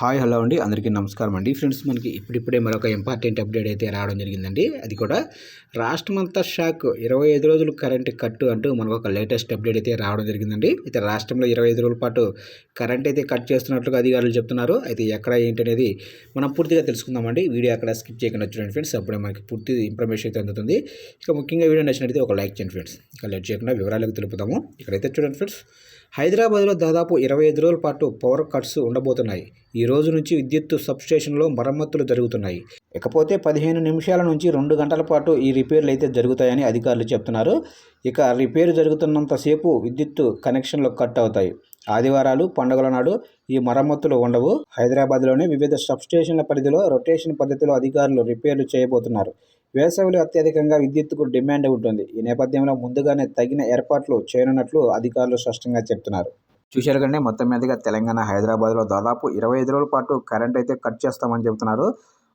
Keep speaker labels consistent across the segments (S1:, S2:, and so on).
S1: Hi hello అండి. అందరికీ నమస్కారం అండి. ఫ్రెండ్స్ మనకి ఇప్పుడిప్పుడే మరొక ఇంపార్టెంట్ అప్డేట్ అయితే రావడం జరిగిందండి. అది కూడా రాష్ట్రమంతా షాక్. ఇరవై ఐదు రోజులు కరెంట్ కట్టు అంటూ మనకు ఒక లేటెస్ట్ అప్డేట్ అయితే రావడం జరిగిందండి. అయితే రాష్ట్రంలో ఇరవై ఐదు రోజుల పాటు కరెంట్ అయితే కట్ చేస్తున్నట్లుగా అధికారులు చెప్తున్నారు. అయితే ఎక్కడ ఏంటి అనేది మనం పూర్తిగా తెలుసుకుందామండి. వీడియో అక్కడ స్కిప్ చేయకుండా చూడండి ఫ్రెండ్స్. అప్పుడే మనకి పూర్తి ఇన్ఫర్మేషన్ అయితే అందుతుంది. ఇక ముఖ్యంగా వీడియో నచ్చినట్లయితే ఒక లైక్ చేయండి ఫ్రెండ్స్. ఇక లెట్ చేయకుండా వివరాలకు తెలుపుతాము ఇక్కడైతే చూడండి ఫ్రెండ్స్. హైదరాబాద్లో దాదాపు ఇరవై ఐదు రోజుల పాటు పవర్ కట్స్ ఉండబోతున్నాయి. ఈ రోజు నుంచి విద్యుత్ సబ్స్టేషన్లో మరమ్మతులు జరుగుతున్నాయి. ఇకపోతే పదిహేను నిమిషాల నుంచి రెండు గంటల పాటు ఈ రిపేర్లు అయితే జరుగుతాయని అధికారులు చెప్తున్నారు. ఇక రిపేర్ జరుగుతున్నంతసేపు విద్యుత్ కనెక్షన్లు కట్ అవుతాయి. ఆదివారాలు పండుగల నాడు ఈ మరమ్మతులు ఉండవు. హైదరాబాద్లోని వివిధ సబ్స్టేషన్ల పరిధిలో రొటేషన్ పద్ధతిలో అధికారులు రిపేర్లు చేయబోతున్నారు. వేసవిలో అత్యధికంగా విద్యుత్తుకు డిమాండ్ ఉంటుంది. ఈ నేపథ్యంలో ముందుగానే తగిన ఏర్పాట్లు చేయనున్నట్లు అధికారులు స్పష్టంగా చెప్తున్నారు. చూశారు కంటే మొత్తం మీదుగా తెలంగాణ హైదరాబాద్లో దాదాపు ఇరవై ఐదు రోజుల పాటు కరెంట్ అయితే కట్ చేస్తామని చెబుతున్నారు.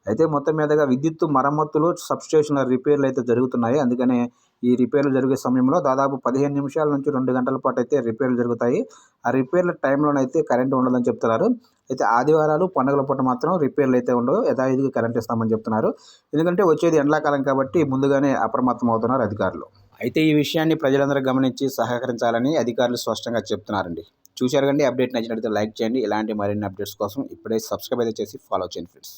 S1: అయితే మొత్తం మీదుగా విద్యుత్ మరమ్మతులు సబ్స్టేషన్ల రిపేర్లు అయితే జరుగుతున్నాయి. అందుకనే ఈ రిపేర్లు జరిగే సమయంలో దాదాపు పదిహేను నిమిషాల నుంచి రెండు గంటల పాటు అయితే రిపేర్లు జరుగుతాయి. ఆ రిపేర్ల టైంలోనైతే కరెంట్ ఉండదని చెప్తున్నారు. అయితే ఆదివారాలు పండుగల పూట మాత్రం రిపేర్లు అయితే ఉండవు. యథావిధిగా కరెంట్ ఇస్తామని చెప్తున్నారు. ఎందుకంటే వచ్చేది ఎండాకాలం కాబట్టి ముందుగానే అప్రమత్తం అవుతున్నారు అధికారులు. అయితే ఈ విషయాన్ని ప్రజలందరూ గమనించి సహకరించాలని అధికారులు స్పష్టంగా చెప్తున్నారండి. చూశారు కండి అప్డేట్ నచ్చినట్లయితే లైక్ చేయండి. ఇలాంటి మరిన్ని అప్డేట్స్ కోసం ఇప్పుడే సబ్స్క్రైబ్ అయితే చేసి ఫాలో చేయండి ఫ్రెండ్స్.